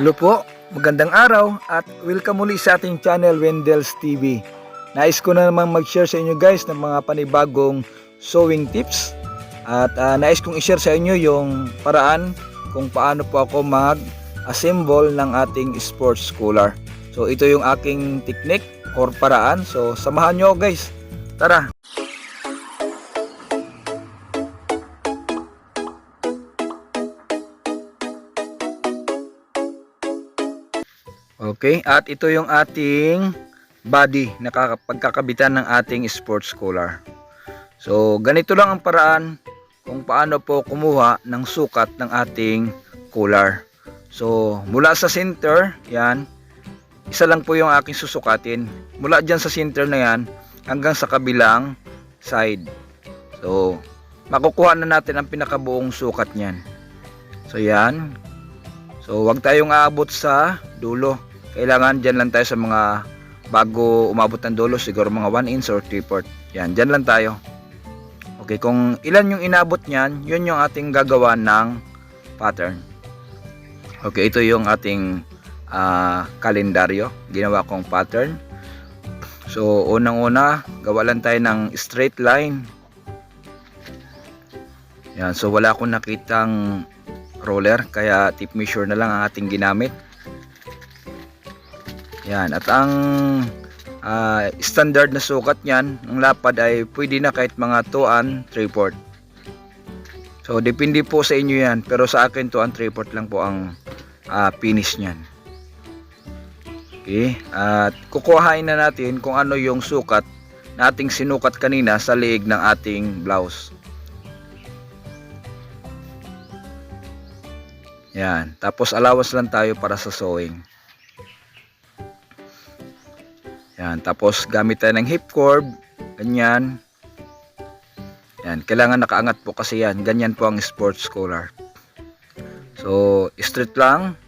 Hello po, magandang araw at welcome muli sa ating channel Wendell's TV. Nais ko na naman mag-share sa inyo guys ng mga panibagong sewing tips at ah, nais kong i-share sa inyo yung paraan kung paano po ako mag-assemble ng ating sports cooler. So ito yung aking technique or paraan. So samahan nyo guys. Tara! Okay, at ito yung ating body na kaka- pagkakabitan ng ating sports cooler. So, ganito lang ang paraan kung paano po kumuha ng sukat ng ating cooler. So, mula sa center, yan, isa lang po yung aking susukatin. Mula dyan sa center na yan, hanggang sa kabilang side. So, makukuha na natin ang pinakabuong sukat niyan. So, yan. So, wag tayong aabot sa dulo kailangan dyan lang tayo sa mga bago umabot ng dulo siguro mga 1 inch or 3 port yan dyan lang tayo. Okay kung ilan yung inabot nyan yun yung ating gagawa ng pattern. Okay ito yung ating ah, kalendaryo. Ginawa kong pattern. So unang una gawa lang tayo ng straight line. Yan so wala akong nakitang roller kaya tip measure na lang ang ating ginamit yan, at ang ah, standard na sukat niyan, ng lapad ay pwede na kahit mga 2 and 3 port. So, depende po sa inyo yan. Pero sa akin 2 and 3 port lang po ang ah, finish niyan. Okay, at kukuhain na natin kung ano yung sukat na ating sinukat kanina sa leeg ng ating blouse. Yan, tapos allowance lang tayo para sa sewing. Yan, tapos gamit tayo ng hip curve, ganyan. Yan, kailangan nakaangat po kasi yan. Ganyan po ang sports collar. So, straight lang.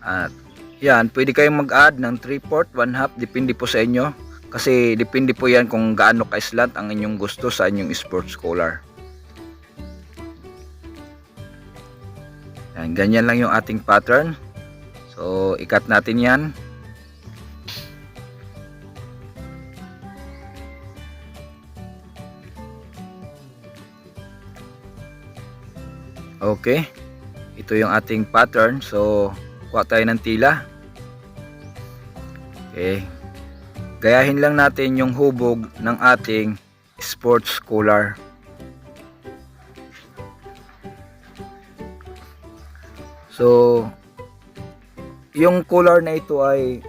At yan, pwede kayong mag-add ng 3 port, 1 half, depende po sa inyo. Kasi depende po yan kung gaano ka-slant ang inyong gusto sa inyong sports collar. Yan, ganyan lang yung ating pattern. So, ikat natin yan. Okay. Ito yung ating pattern. So, kuha tayo ng tila. Okay. Gayahin lang natin yung hubog ng ating sports cooler. So, yung cooler na ito ay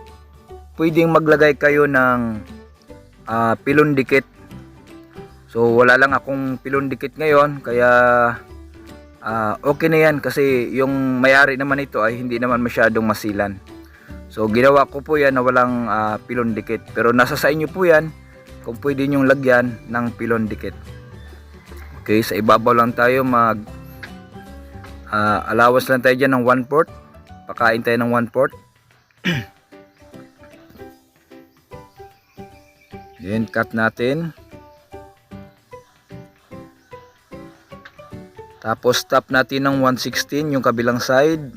pwedeng maglagay kayo ng ah, pilon dikit. So, wala lang akong pilon dikit ngayon kaya Ah, okay na yan kasi yung may-ari naman ito ay hindi naman masyadong masilan. So ginawa ko po yan na walang ah, pilon dikit. Pero nasa sa inyo po yan kung pwede nyong lagyan ng pilon dikit. Okay, sa ibabaw lang tayo mag ah, allowance lang tayo dyan ng 1 port. Pakain tayo ng 1 port. Then cut natin. Tapos tap natin ng 116 yung kabilang side.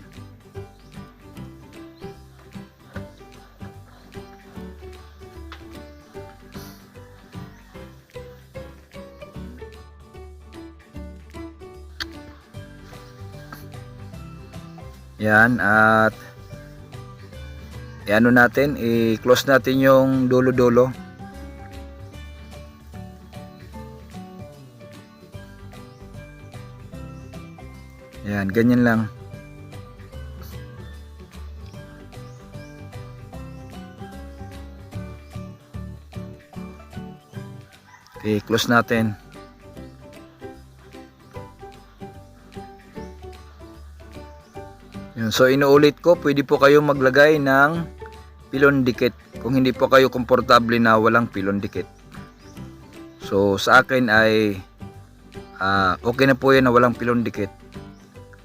Yan at ano natin, i-close natin yung dulo-dulo. Yan, ganyan lang. Okay, close natin. Yun, so inuulit ko, pwede po kayo maglagay ng pilon dikit kung hindi po kayo komportable na walang pilon dikit. So sa akin ay ah, okay na po yan na walang pilon dikit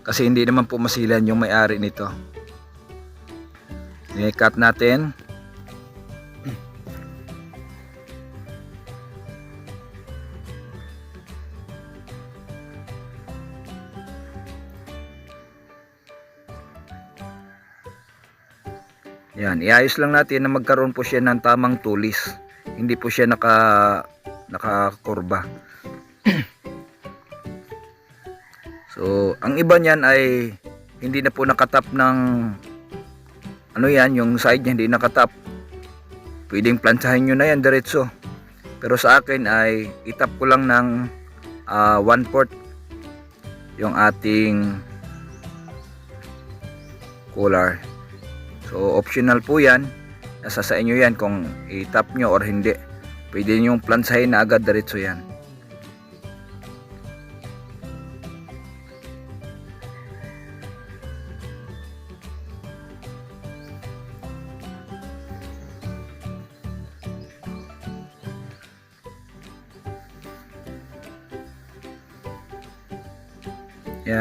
kasi hindi naman po masilan yung may-ari nito. I-cut natin. Yan, iayos lang natin na magkaroon po siya ng tamang tulis. Hindi po siya naka nakakurba. So, ang iba niyan ay hindi na po nakatap ng ano yan, yung side niya hindi nakatap. Pwedeng plansahin nyo na yan diretso. Pero sa akin ay itap ko lang ng ah, one fourth yung ating cooler. So optional po yan. Nasa sa inyo yan kung itap nyo or hindi. Pwede nyo plansahin na agad diretso yan.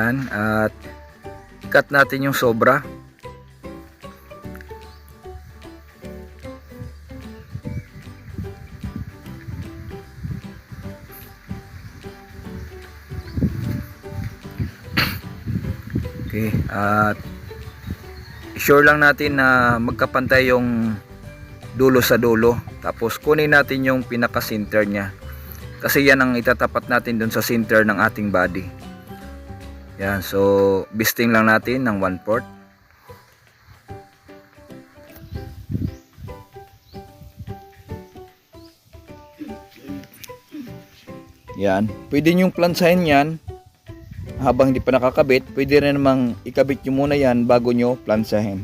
Yan at cut natin yung sobra. Okay, at sure lang natin na magkapantay yung dulo sa dulo. Tapos kunin natin yung pinaka center niya. Kasi yan ang itatapat natin dun sa center ng ating body. Yan, so bisting lang natin ng 1 port. Yan, pwede nyong plansahin yan habang hindi pa nakakabit. Pwede rin namang ikabit nyo muna yan bago nyo plansahin.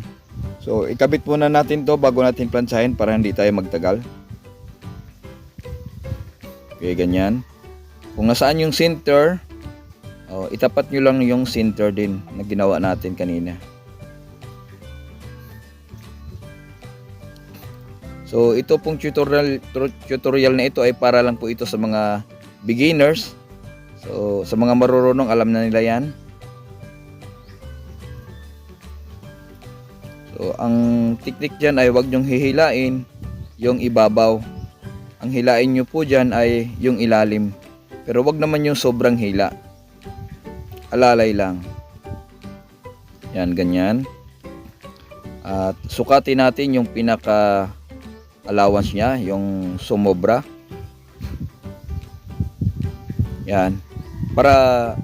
So, ikabit muna natin to bago natin plansahin para hindi tayo magtagal. Okay, ganyan. Kung nasaan yung center, itapat nyo lang yung center din na ginawa natin kanina. So, ito pong tutorial tutorial na ito ay para lang po ito sa mga beginners. So, sa mga marurunong alam na nila 'yan. So, ang technique diyan ay wag nyong hihilain yung ibabaw. Ang hilain nyo po diyan ay yung ilalim. Pero wag naman yung sobrang hila alalay lang. Yan, ganyan. At sukatin natin yung pinaka allowance niya, yung sumobra. Yan. Para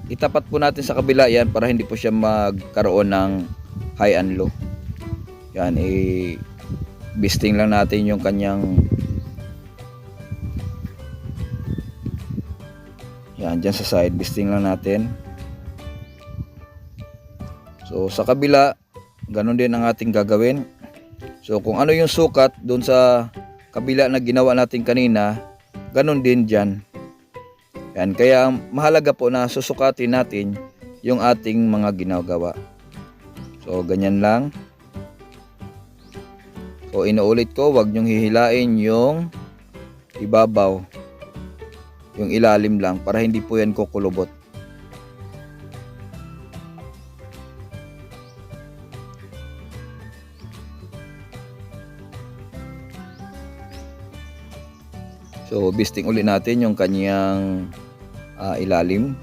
itapat po natin sa kabila yan para hindi po siya magkaroon ng high and low. Yan, i bisting lang natin yung kanyang Yan, dyan sa side, bisting lang natin. So sa kabila, ganun din ang ating gagawin. So kung ano yung sukat doon sa kabila na ginawa natin kanina, ganun din dyan. Yan, kaya mahalaga po na susukatin natin yung ating mga ginagawa. So ganyan lang. So inuulit ko, wag nyong hihilain yung ibabaw. Yung ilalim lang para hindi po yan kukulubot. So, bisting uli natin yung kanyang ah, ilalim.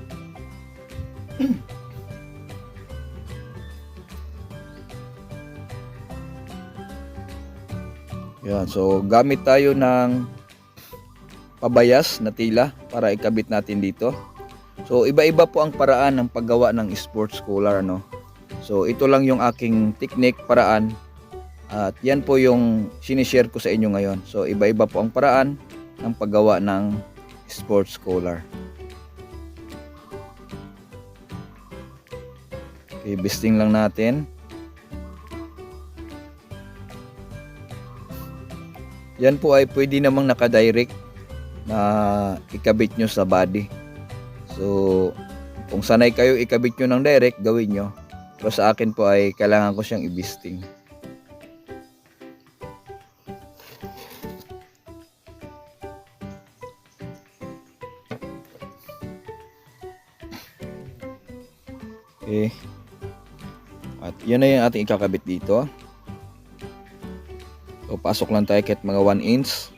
Yan, so gamit tayo ng pabayas na tila para ikabit natin dito. So, iba-iba po ang paraan ng paggawa ng sports cooler, no? So, ito lang yung aking technique, paraan. At yan po yung sinishare ko sa inyo ngayon. So, iba-iba po ang paraan ng paggawa ng sports cooler. Okay, bisting lang natin. Yan po ay pwede namang nakadirect na ikabit nyo sa body. So, kung sanay kayo ikabit nyo ng direct, gawin nyo. Pero sa akin po ay kailangan ko siyang ibisting. Yun na yung ating ikakabit dito. So, pasok lang tayo kahit mga 1 inch.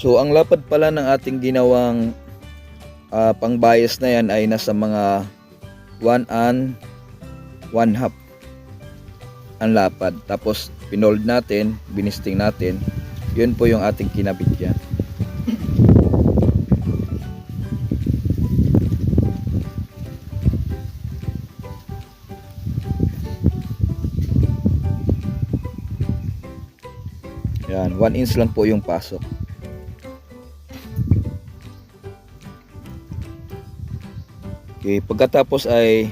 So ang lapad pala ng ating ginawang ah, pangbayas na yan ay nasa mga 1 and 1 half ang lapad. Tapos pinold natin, binisting natin. Yun po yung ating kinabit dyan. Yan, 1 inch lang po yung pasok. Okay, pagkatapos ay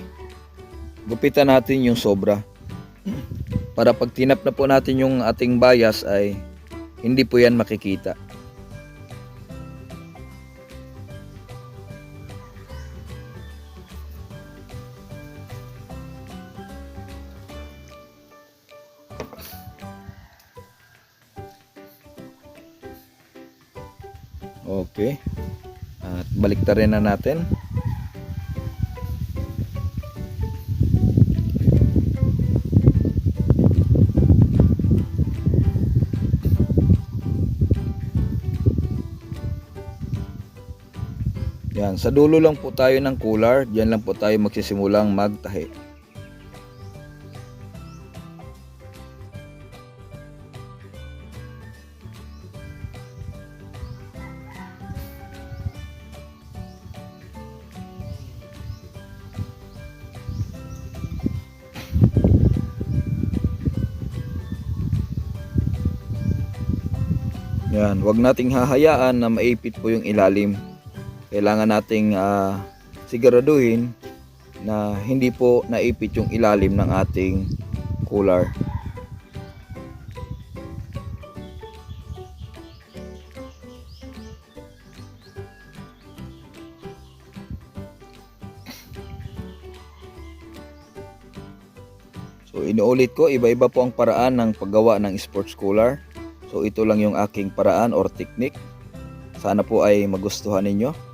gupitan natin yung sobra. Para pag tinap na po natin yung ating bias ay hindi po yan makikita. Okay. At baliktarin na natin. Sa dulo lang po tayo ng cooler, diyan lang po tayo magsisimulang magtahi. Yan, wag nating hahayaan na maipit po yung ilalim kailangan nating ah, siguraduhin na hindi po naipit yung ilalim ng ating cooler. So inuulit ko, iba-iba po ang paraan ng paggawa ng sports cooler. So ito lang yung aking paraan or technique. Sana po ay magustuhan ninyo.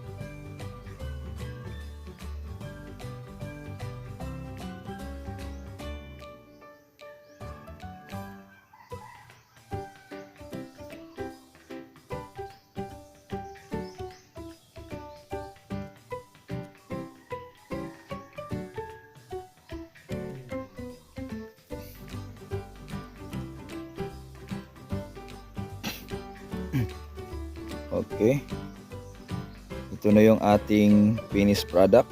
Okay. Ito na yung ating finished product.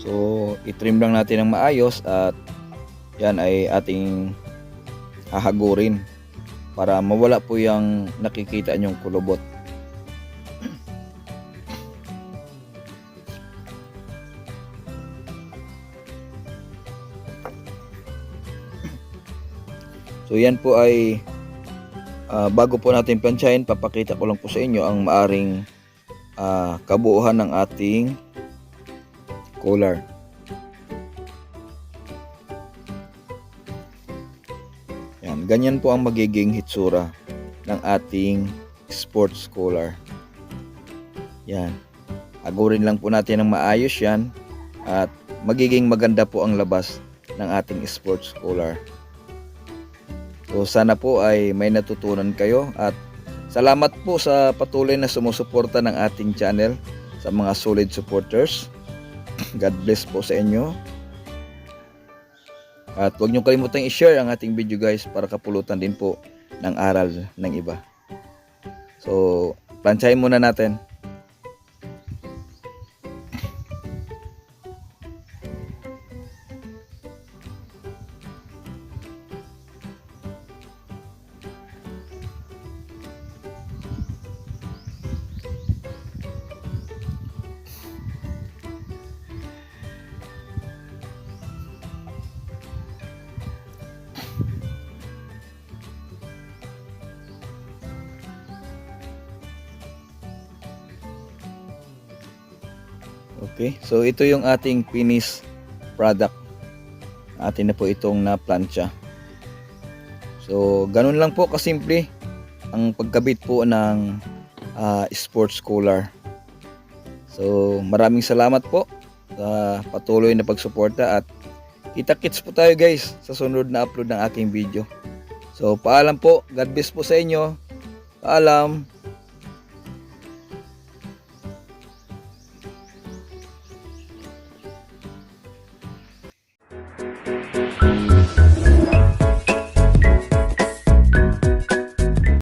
So, itrim lang natin ng maayos at yan ay ating hahagurin para mawala po yung nakikita nyong kulubot. So yan po ay Ah, bago po natin plansyahin, papakita ko lang po sa inyo ang maaring ah, kabuuan ng ating cooler. Yan, ganyan po ang magiging hitsura ng ating sports cooler. Yan. Agurin lang po natin ng maayos yan at magiging maganda po ang labas ng ating sports cooler. So sana po ay may natutunan kayo at salamat po sa patuloy na sumusuporta ng ating channel sa mga solid supporters. God bless po sa inyo. At huwag niyo kalimutang i-share ang ating video guys para kapulutan din po ng aral ng iba. So, plansyahin muna natin. Okay, so ito yung ating finished product. Atin na po itong na plancha. So, ganun lang po kasimple ang pagkabit po ng ah, sports cooler. So, maraming salamat po sa patuloy na pagsuporta at kita-kits po tayo guys sa sunod na upload ng aking video. So, paalam po. God bless po sa inyo. Paalam.